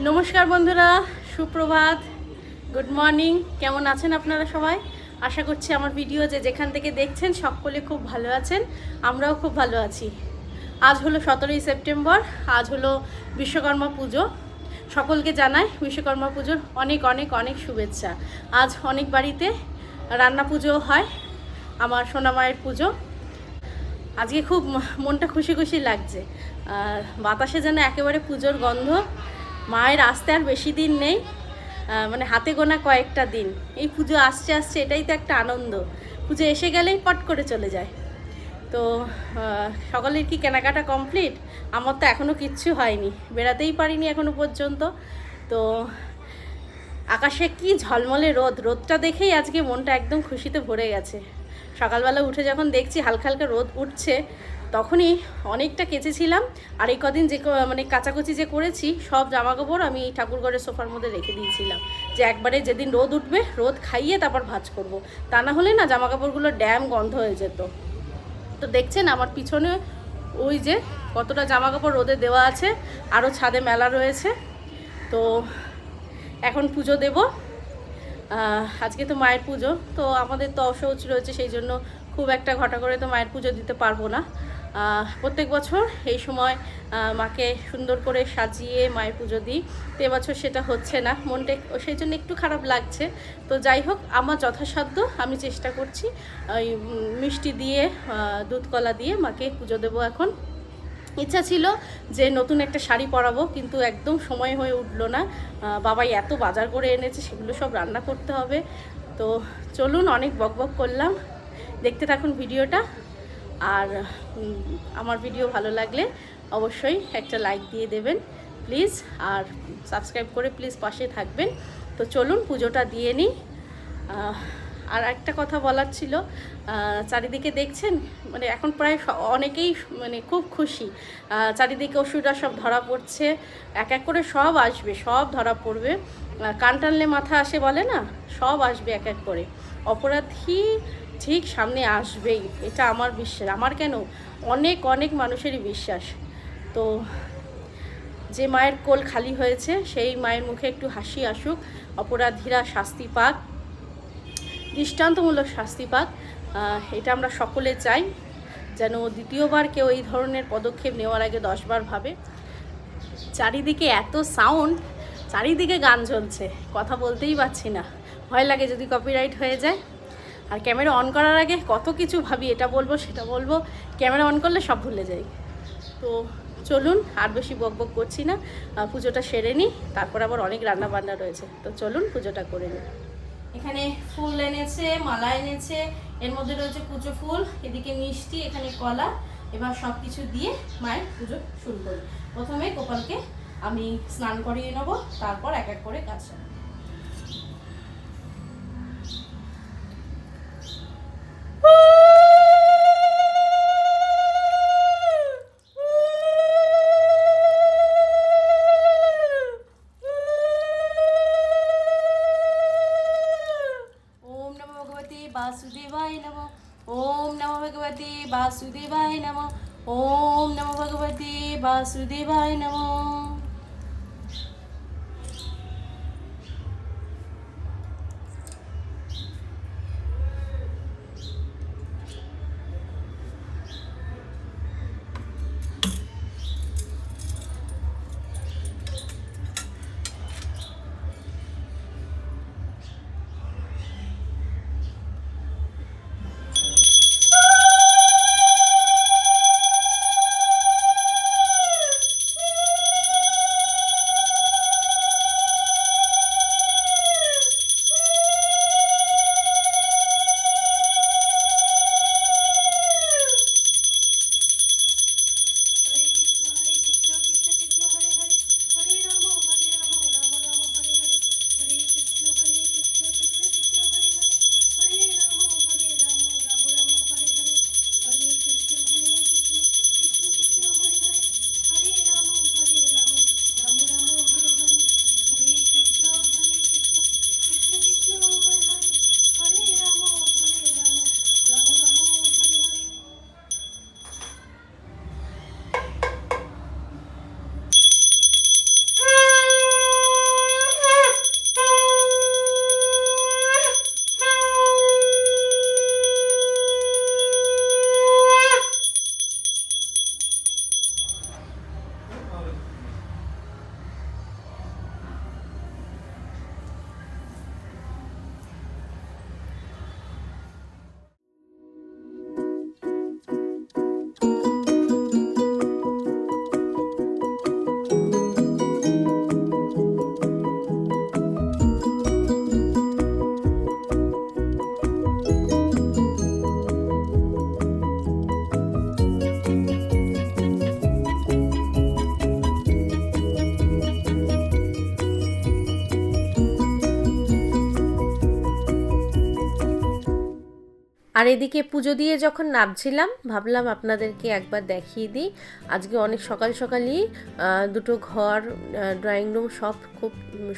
নমস্কার বন্ধুরা, সুপ্রভাত। গুড মর্নিং কেমন আছেন আপনারা সবাই? আশা করছি আমার ভিডিও যে যেখান থেকে দেখছেন সকলে খুব ভালো আছেন, আমরাও খুব ভালো আছি। আজ হলো সতেরোই সেপ্টেম্বর, আজ হলো বিশ্বকর্মা পুজো। সকলকে জানাই বিশ্বকর্মা পুজোর অনেক অনেক অনেক শুভেচ্ছা। আজ অনেক বাড়িতে রান্না পুজো হয়, আমার সোনামায়ের পুজো। আজকে খুব মনটা খুশি খুশি লাগছে। আর বাতাসে যেন একেবারে পুজোর গন্ধ মায়ের আসতে আর বেশি দিন নেই মানে হাতে গোনা কয়েকটা দিন। এই পুজো আসছে আসছে, এটাই তো একটা আনন্দ। পুজো এসে গেলেই পট করে চলে যায়। তো সকলের কি কেনাকাটা কমপ্লিট? আমার তো এখনও কিচ্ছু হয়নি, বেড়াতেই পারিনি এখনও পর্যন্ত। তো, আকাশে কি ঝলমলে রোদ, রোদটা দেখেই আজকে মনটা একদম খুশিতে ভরে গেছে। সকালবেলা উঠে যখন দেখছি হালকা হালকা রোদ উঠছে তখনই অনেকটা কেচেছিলাম। আর এই কদিন যে মানে কাচাকুচি যে করেছি, সব জামা কাপড় আমি ঠাকুরঘরের সোফার মধ্যে রেখে দিয়েছিলাম। যে একবারে যেদিন রোদ উঠবে, রোদ খাইয়ে তারপর ভাজ করব। তা না হলে না জামা কাপড়গুলো ড্যাম গন্ধ হয়ে যেত। তো দেখছেন আমার পিছনে ওই যে কতটা জামা কাপড় রোদে দেওয়া আছে আরও ছাদে মেলা রয়েছে। তো এখন পুজো দেব। আজকে তো মায়ের পুজো, তো আমাদের তো অসহজ রয়েছে, সেই জন্য খুব একটা ঘটা করে তো মায়ের পুজো দিতে পারব না। প্রত্যেক বছর এই সময় মাকে সুন্দর করে সাজিয়ে মায়ের পুজো দিই। তো এবছর সেটা হচ্ছে না। মনটা সেই জন্য একটু খারাপ লাগছে। তো যাই হোক, আমার যথাসাধ্য আমি চেষ্টা করছি, ওই মিষ্টি দিয়ে দুধ কলা দিয়ে মাকে পুজো দেবো এখন। ইচ্ছা ছিল যে নতুন একটা শাড়ি পরাবো, কিন্তু একদম সময় হয়ে উঠল না। বাবাই এত বাজার করে এনেছে, সেগুলো সব রান্না করতে হবে। তো চলুন, অনেক বক বক করলাম। দেখতে থাকুন ভিডিওটা। আর আমার ভিডিও ভালো লাগলে অবশ্যই একটা লাইক দিয়ে দেবেন প্লিজ আর সাবস্ক্রাইব করে প্লিজ পাশে থাকবেন। তো চলুন পুজোটা দিয়ে নিই। আর একটা কথা বলার ছিল চারিদিকে দেখছেন? মানে এখন প্রায় অনেকেই মানে খুব খুশি। চারিদিকে ওষুধরা সব ধরা পড়ছে, এক এক করে সব আসবে, সব ধরা পড়বে। কান টানলে মাথা আসে বলে না? সব আসবে এক এক করে। অপরাধী ঠিক সামনে আসবেই। এটা আমার বিশ্বাস। আমার কেন? অনেক অনেক মানুষেরই বিশ্বাস। তো যে মায়ের কোল খালি হয়েছে, সেই মায়ের মুখে একটু হাসি আসুক, অপরাধীরা শাস্তি পাক, দৃষ্টান্তমূলক শাস্তি পাক এটা আমরা সকলে চাই। যেন দ্বিতীয়বার কেউ এই ধরনের পদক্ষেপ নেওয়ার আগে দশবার ভাবে। চারিদিকে এত সাউন্ড চারিদিকে গান চলছে কথা বলতেই পারছি না। ভয় লাগে যদি কপিরাইট হয়ে যায়। আর ক্যামেরা অন করার আগে কত কিছু ভাবি, এটা বলব, সেটা বলব। ক্যামেরা অন করলে সব ভুলে যাই। তো চলুন, আর বেশি বক বক করছি না। পুজোটা সেরে নিই, তারপর আবার অনেক রান্না বান্না রয়েছে। তো চলুন, পুজোটা করে নিই। এখানে ফুল এনেছে, মালা এনেছে, এর মধ্যে রয়েছে কুচো ফুল, এদিকে মিষ্টি, এখানে কলা। এবার সব কিছু দিয়ে মায়ের পুজো শুরু করি। প্রথমে গোপালকে আমি স্নান করিয়ে নেব, তারপর এক এক করে কাজ വാസുദേവായ നമ আর এদিকে পুজো দিয়ে যখন নামছিলাম, ভাবলাম আপনাদেরকে একবার দেখিয়ে দিই। আজকে অনেক সকাল সকালই দুটো ঘর ড্রয়িং রুম সব খুব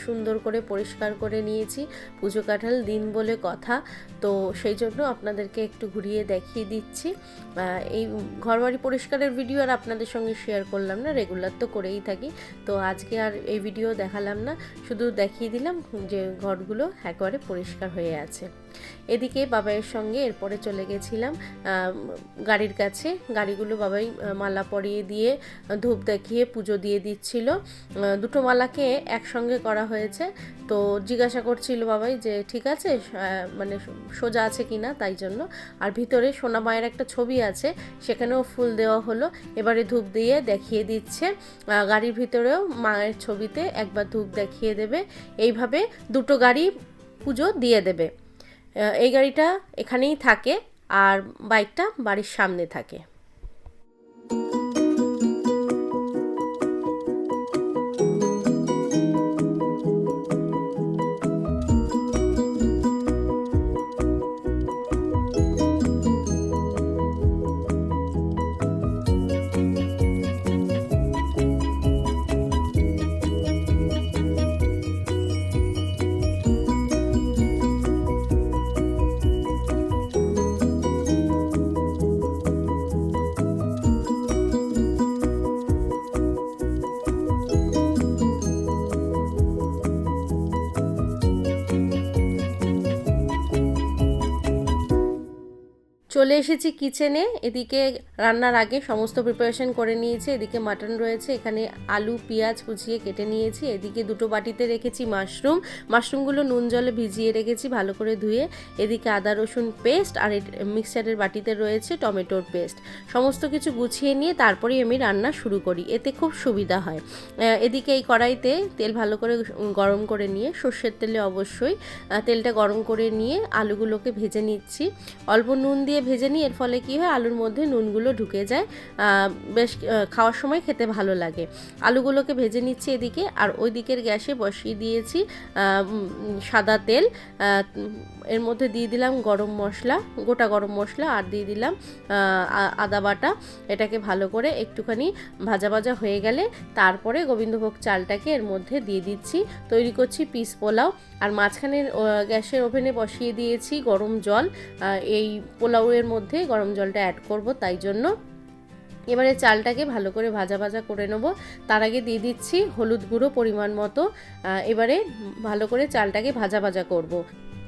সুন্দর করে পরিষ্কার করে নিয়েছি। পুজো কাঠাল দিন বলে কথা। তো সেই জন্য আপনাদেরকে একটু ঘুরিয়ে দেখিয়ে দিচ্ছি। এই ঘরবাড়ি পরিষ্কারের ভিডিও আর আপনাদের সঙ্গে শেয়ার করলাম না রেগুলার তো করেই থাকি। তো আজকে আর এই ভিডিও দেখালাম না, শুধু দেখিয়ে দিলাম যে ঘরগুলো একেবারে পরিষ্কার হয়ে আছে। এদিকে বাবাইয়ের সঙ্গে এরপরে চলে গেছিলাম গাড়ির কাছে। গাড়িগুলো বাবাই মালা পরিয়ে দিয়ে ধূপ দেখিয়ে পুজো দিয়ে দিচ্ছিল। দুটো মালাকে একসঙ্গে করা হয়েছে। তো জিজ্ঞাসা করছিল বাবাই যে, ঠিক আছে মানে সোজা আছে কিনা? তাই জন্য। আর ভিতরে সোনা মায়ের একটা ছবি আছে, সেখানেও ফুল দেওয়া হলো। এবারে ধূপ দিয়ে দেখিয়ে দিচ্ছে। গাড়ির ভিতরেও মায়ের ছবিতে একবার ধূপ দেখিয়ে দেবে। এইভাবে দুটো গাড়ি পুজো দিয়ে দেবে। এই গাড়িটা এখানেই থাকে আর বাইকটা বাড়ির সামনে থাকে। চলে এসেছি কিচেনে এদিকে রান্নার আগে সমস্ত প্রিপারেশন করে নিয়েছি। এদিকে মাটন রয়েছে, এখানে আলু, পেঁয়াজ কুচিয়ে কেটে নিয়েছি। এদিকে দুটো বাটিতে রেখেছি মাশরুম মাশরুমগুলো নুন জলে ভিজিয়ে রেখেছি ভালো করে ধুয়ে। এদিকে আদা, রসুন পেস্ট আর মিক্সচারের বাটিতে রয়েছে টমেটোর পেস্ট সমস্ত কিছু গুছিয়ে নিয়ে তারপরেই আমি রান্না শুরু করি। এতে খুব সুবিধা হয়। এদিকে এই কড়াইতে তেল ভালো করে গরম করে নিয়ে, সর্ষের তেলে অবশ্যই তেলটা গরম করে নিয়ে আলুগুলোকে ভেজে নিচ্ছি। অল্প নুন দিয়ে ভেজে নিই, এর ফলে কি হয় আলুর মধ্যে নুনগুলো ঢুকে যায়। বেশ খাওয়ার সময় খেতে ভালো লাগে। আলুগুলোকে ভেজে নিচ্ছি এদিকে, আর ওই দিকের গ্যাসে বসিয়ে দিয়েছি সাদা তেল। এর মধ্যে দিয়ে দিলাম গরম মশলা, গোটা গরম মশলা আর দিয়ে দিলাম আদা বাটা। এটাকে ভালো করে একটুখানি ভাজা ভাজা হয়ে গেলে তারপরে গোবিন্দভোগ চালটাকে এর মধ্যে দিয়ে দিচ্ছি। তৈরি করছি পিস পোলাও। আর মাঝখানের গ্যাসের ওভেনে বসিয়ে দিয়েছি গরম জল। এই পোলাওয়ের মধ্যে গরম জলটা অ্যাড করব তাই জন্য। এবারে চালটাকে ভালো করে ভাজা ভাজা করে নেব। তার আগে দিয়ে দিচ্ছি হলুদ গুঁড়ো পরিমাণ মতো। এবারে ভালো করে চালটাকে ভাজা ভাজা করব।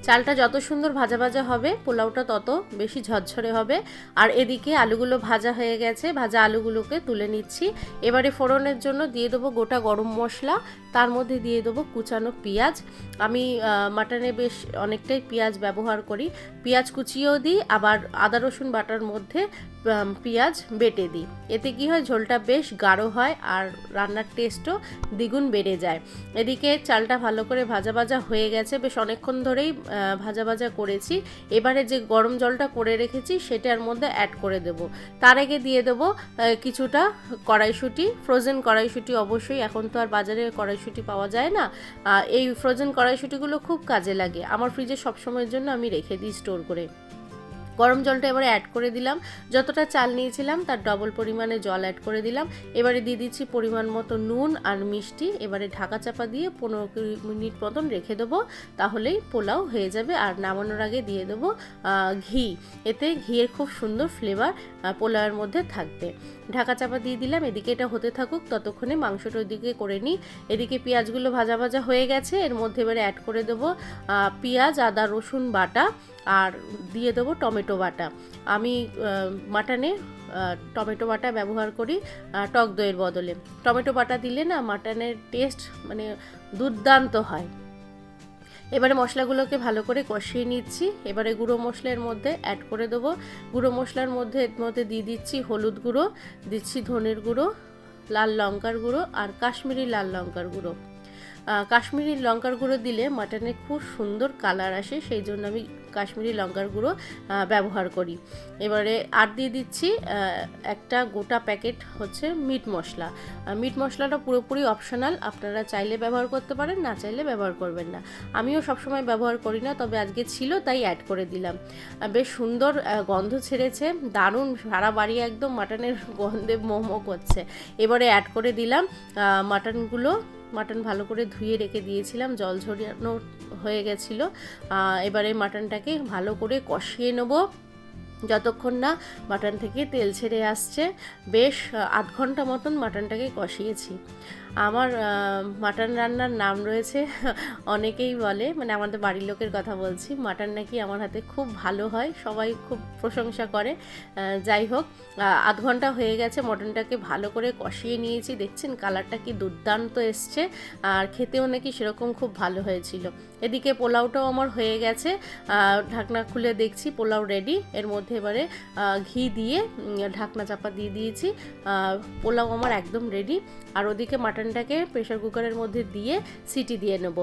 চালটা যত সুন্দর ভাজা ভাজা হবে, পোলাওটা তত বেশি ঝরঝরে হবে। আর এদিকে আলুগুলো ভাজা হয়ে গেছে, ভাজা আলুগুলোকে তুলে নিচ্ছি। এবারে ফোড়নের জন্য দিয়ে দেবো গোটা গরম মশলা, তার মধ্যে দিয়ে দেবো কুচানো পেঁয়াজ। আমি মাটনে বেশ অনেকটাই পেঁয়াজ ব্যবহার করি। পেঁয়াজ কুচিয়েও দিই, আবার আদা রসুন বাটার মধ্যে পেঁয়াজ বেটে দিই। এতে কি হয়? ঝোলটা বেশ গাঢ় হয় আর রান্নার টেস্টও দ্বিগুণ বেড়ে যায়। এদিকে চালটা ভালো করে ভাজা ভাজা হয়ে গেছে। বেশ অনেকক্ষণ ধরেই ভাজা ভাজা করেছি। এবারে যে গরম জলটা করে রেখেছি, সেটার মধ্যে অ্যাড করে দেব। তার আগে দিয়ে দেবো কিছুটা কড়াইশুঁটি। ফ্রোজেন কড়াইশুঁটি অবশ্যই, এখন তো আর বাজারে কড়াইশুঁটি পাওয়া যায় না। এই ফ্রোজেন কড়াইশুঁটিগুলো খুব কাজে লাগে। আমার ফ্রিজে সবসময়ের জন্য আমি রেখে দিই স্টোর করে। গরম জলটা এবারে অ্যাড করে দিলাম। যতটা চাল নিয়েছিলাম, তার ডবল পরিমাণে জল অ্যাড করে দিলাম। এবারে দিয়ে দিচ্ছি পরিমাণ মতো নুন আর মিষ্টি। এবারে ঢাকা চাপা দিয়ে পনেরো কুড়ি মিনিট মতন রেখে দেবো। তাহলেই পোলাও হয়ে যাবে। আর নামানোর আগে দিয়ে দেবো ঘি। এতে ঘিয়ের খুব সুন্দর ফ্লেভার পোলাওয়ের মধ্যে থাকবে। ঢাকা চাপা দিয়ে দিলাম। এদিকে এটা হতে থাকুক, ততক্ষণে মাংসটা ওইদিকে করে নিই। এদিকে পেঁয়াজগুলো ভাজা ভাজা হয়ে গেছে। এর মধ্যে এবারে অ্যাড করে দেবো পেঁয়াজ, আদা, রসুন, বাটা। আর দিয়ে দেবো টমেটো বাটা। আমি মাটনে টমেটো বাটা ব্যবহার করি টক দইয়ের বদলে। টমেটো বাটা দিলে না, মাটনের টেস্ট মানে দুর্দান্ত হয়। এবারে মশলাগুলোকে ভালো করে কষিয়ে নিচ্ছি। এবারে গুঁড়ো মশলার মধ্যে অ্যাড করে দেবো। গুঁড়ো মশলার মধ্যে, এর মধ্যে দিয়ে দিচ্ছি হলুদ গুঁড়ো, দিচ্ছি ধনের গুঁড়ো, লাল লঙ্কার গুঁড়ো আর কাশ্মীরি লাল লঙ্কার গুঁড়ো। কাশ্মীরি লঙ্কার গুঁড়ো দিলে মাটনে খুব সুন্দর কালার আসে, সেই জন্য আমি কাশ্মীরি লঙ্কার গুঁড়ো ব্যবহার করি। এবারে আর দিয়ে দিচ্ছি একটা গোটা প্যাকেট হচ্ছে মিট মশলা। মিট মশলাটা পুরোপুরি অপশনাল, আপনারা চাইলে ব্যবহার করতে পারেন, না চাইলে ব্যবহার করবেন না। আমিও সবসময় ব্যবহার করি না, তবে আজকে ছিল, তাই অ্যাড করে দিলাম। বেশ সুন্দর গন্ধ ছেড়েছে, দারুণ, সারা বাড়ি একদম মাটনের গন্ধে মোমো করছে। এবারে অ্যাড করে দিলাম মাটনগুলো মাটন ভালো করে ধুয়ে রেখে দিয়েছিলাম, জল ঝরানো হয়ে গেছিল। এবারে মাটনটাকে ভালো করে কষিয়ে নেব। যতক্ষণ না মাটন থেকে তেল ছেড়ে আসছে, বেশ আধ ঘণ্টা মতন মাটনটাকে কষিয়েছি। আমার মাটন রান্নার নাম রয়েছে, অনেকেই বলে মানে আমাদের বাড়ির লোকের কথা বলছি, মাটন নাকি আমার হাতে খুব ভালো হয়, সবাই খুব প্রশংসা করে যাই হোক আধ ঘণ্টা হয়ে গেছে, মটনটাকে ভালো করে কষিয়ে নিয়েছি, দেখছেন কালারটা কি দুর্দান্ত এসছে, আর খেতেও নাকি সেরকম খুব ভালো হয়েছিল। এদিকে পোলাওটাও আমার হয়ে গেছে ঢাকনা খুলে দেখছি, পোলাও রেডি এর মধ্যে এবারে ঘি দিয়ে ঢাকনা চাপা দিয়ে দিয়েছি পোলাও আমার একদম রেডি আর ওদিকে মাটনটাকে প্রেশার কুকারের মধ্যে দিয়ে সিটি দিয়ে নেব।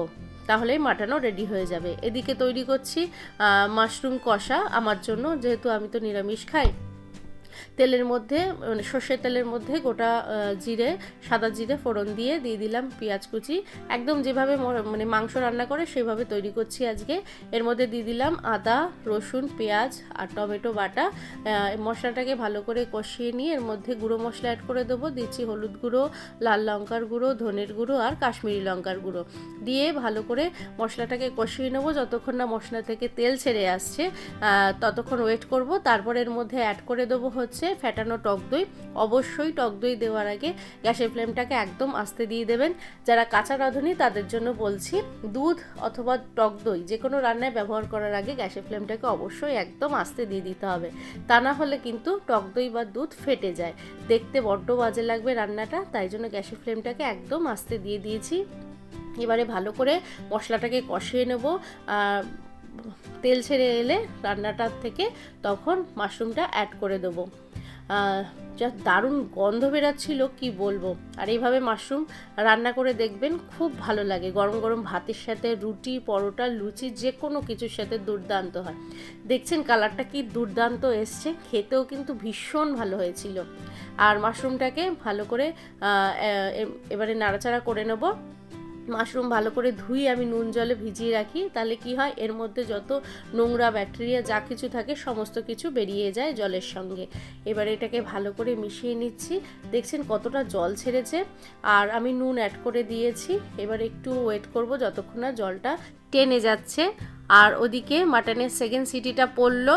তাহলেই মাটানো রেডি হয়ে যাবে। এদিকে তৈরি করছি মাশরুম কষা। আমার জন্য যেহেতু আমি তো নিরামিষ খাই। তেলের মধ্যে মানে সর্ষের তেলের মধ্যে গোটা জিরে, সাদা জিরে ফোড়ন দিয়ে দিয়ে দিলাম পেঁয়াজ কুচি। একদম যেভাবে মানে মাংস রান্না করে সেভাবে তৈরি করছি আজকে। এর মধ্যে দিয়ে দিলাম আদা, রসুন, পেঁয়াজ আর টমেটো বাটা। মশলাটাকে ভালো করে কষিয়ে নিয়ে এর মধ্যে গুঁড়ো মশলা অ্যাড করে দেবো। দিচ্ছি হলুদ গুঁড়ো, লাল লঙ্কার গুঁড়ো, ধনের গুঁড়ো আর কাশ্মীরি লঙ্কার গুঁড়ো। দিয়ে ভালো করে মশলাটাকে কষিয়ে নেব। যতক্ষণ না মশলা থেকে তেল ছেড়ে আসছে ততক্ষণ ওয়েট করব। তারপর এর মধ্যে অ্যাড করে দেবো হচ্ছে ফ্যাটানো টক দই। অবশ্যই টক দই দেওয়ার আগে গ্যাসের ফ্লেমটাকে একদম আস্তে দিয়ে দেবেন। যারা কাঁচা রাঁধুনি, তাদের জন্য বলছি দুধ অথবা টক দই যে কোনো রান্নায় ব্যবহার করার আগে গ্যাসের ফ্লেমটাকে অবশ্যই একদম আস্তে দিয়ে দিতে হবে। তা না হলে কিন্তু টক দই বা দুধ ফেটে যায়। দেখতে বড্ড বাজে লাগবে রান্নাটা, তাই জন্য গ্যাসের ফ্লেমটাকে একদম আস্তে দিয়ে দিয়েছি। এবারে ভালো করে মশলাটাকে কষিয়ে নেব। তেল ছেড়ে এলে রান্নাটার থেকে তখন মাশরুমটা অ্যাড করে দেবো। যা দারুণ গন্ধ বেরাচ্ছিল, কি বলব? আর এইভাবে মাশরুম রান্না করে দেখবেন খুব ভালো লাগে। গরম গরম ভাতের সাথে, রুটি, পরোটা, লুচি, যে কোনো কিছুর সাথে দুর্দান্ত হয়। দেখছেন কালারটা কি দুর্দান্ত এসছে, খেতেও কিন্তু ভীষণ ভালো হয়েছিল। আর মাশরুমটাকে ভালো করে এবারে নাড়াচাড়া করে নেব। মাশরুম ভালো করে ধুয়ে আমি নুন জলে ভিজিয়ে রাখি। তাহলে কি হয়, এর মধ্যে যত নোংরা ব্যাকটেরিয়া যা কিছু থাকে, সমস্ত কিছু বেরিয়ে যায় জলের সঙ্গে। এবার এটাকে ভালো করে মিশিয়ে নিচ্ছি। দেখছেন কতটা জল ছেড়েছে। আর আমি নুন অ্যাড করে দিয়েছি। এবার একটু ওয়েট করব যতক্ষণ না জলটা টেনে যাচ্ছে। আর ওদিকে মাটনের সেকেন্ড সিটিটা পড়ল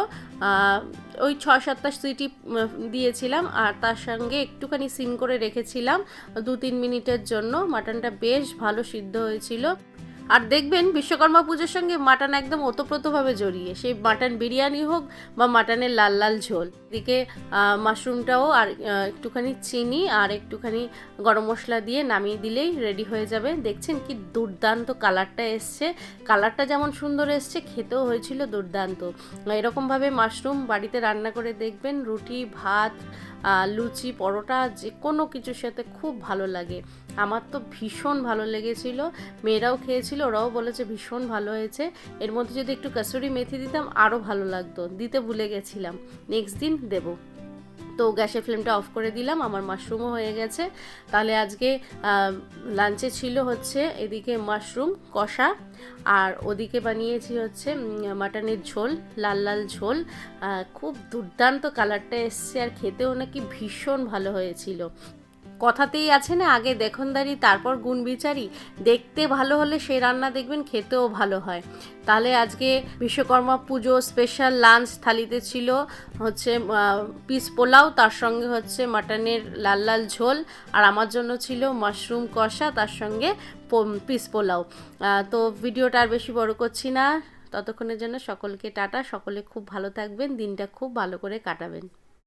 ওই ছ সাতটা সিটি দিয়েছিলাম আর তার সঙ্গে একটুখানি সিম করে রেখেছিলাম দু তিন মিনিটের জন্য। মাটনটা বেশ ভালো সিদ্ধ হয়েছিল। আর দেখবেন বিশ্বকর্মা পুজোর সঙ্গে মাটন একদম ওতপ্রোতভাবে জড়িয়ে। সেই মাটন বিরিয়ানি হোক বা মাটনের লাল লাল ঝোল। এদিকে মাশরুমটাও আর একটুখানি চিনি আর একটুখানি গরম মশলা দিয়ে নামিয়ে দিলেই রেডি হয়ে যাবে। দেখছেন কি দুর্দান্ত কালারটা এসছে। কালারটা যেমন সুন্দর এসছে, খেতেও হয়েছিল দুর্দান্ত। এরকমভাবে মাশরুম বাড়িতে রান্না করে দেখবেন, রুটি, ভাত লুচি, পরোটা যে কোনো কিছুর সাথে খুব ভালো লাগে। আমার তো ভীষণ ভালো লেগেছিল। মেয়েরাও খেয়েছিল, ওরাও বলেছে ভীষণ ভালো হয়েছে। এর মধ্যে যদি একটু কাসুরি মেথি দিতাম আরও ভালো লাগতো। দিতে ভুলে গেছিলাম। নেক্সট দিন দেবো। তো গ্যাসের ফ্লেমটা অফ করে দিলাম, আমার মাশরুমও হয়ে গেছে। তাহলে আজকে লাঞ্চে ছিল হচ্ছে এদিকে মাশরুম, কষা, আর ওদিকে বানিয়েছি হচ্ছে মাটনের ঝোল, লাল লাল ঝোল। খুব দুর্দান্ত কালারটা এসছে, আর খেতেও নাকি ভীষণ ভালো হয়েছিল। কথাতেই আছে না, আগে দেখনদারি, তারপর গুণ বিচারি দেখতে ভালো হলে সেই রান্না দেখবেন, খেতেও ভালো হয়। তাহলে আজকে বিশ্বকর্মা পুজো স্পেশাল লাঞ্চ থালিতে ছিল হচ্ছে পিস পোলাও, তার সঙ্গে হচ্ছে মাটনের লাল লাল ঝোল, আর আমার জন্য ছিল মাশরুম কষা, তার সঙ্গে পিস পোলাও। তো ভিডিওটা আর বেশি বড় করছি না। ততক্ষণের জন্য সকলকে টাটা, সকলে খুব ভালো থাকবেন, দিনটা খুব ভালো করে কাটাবেন।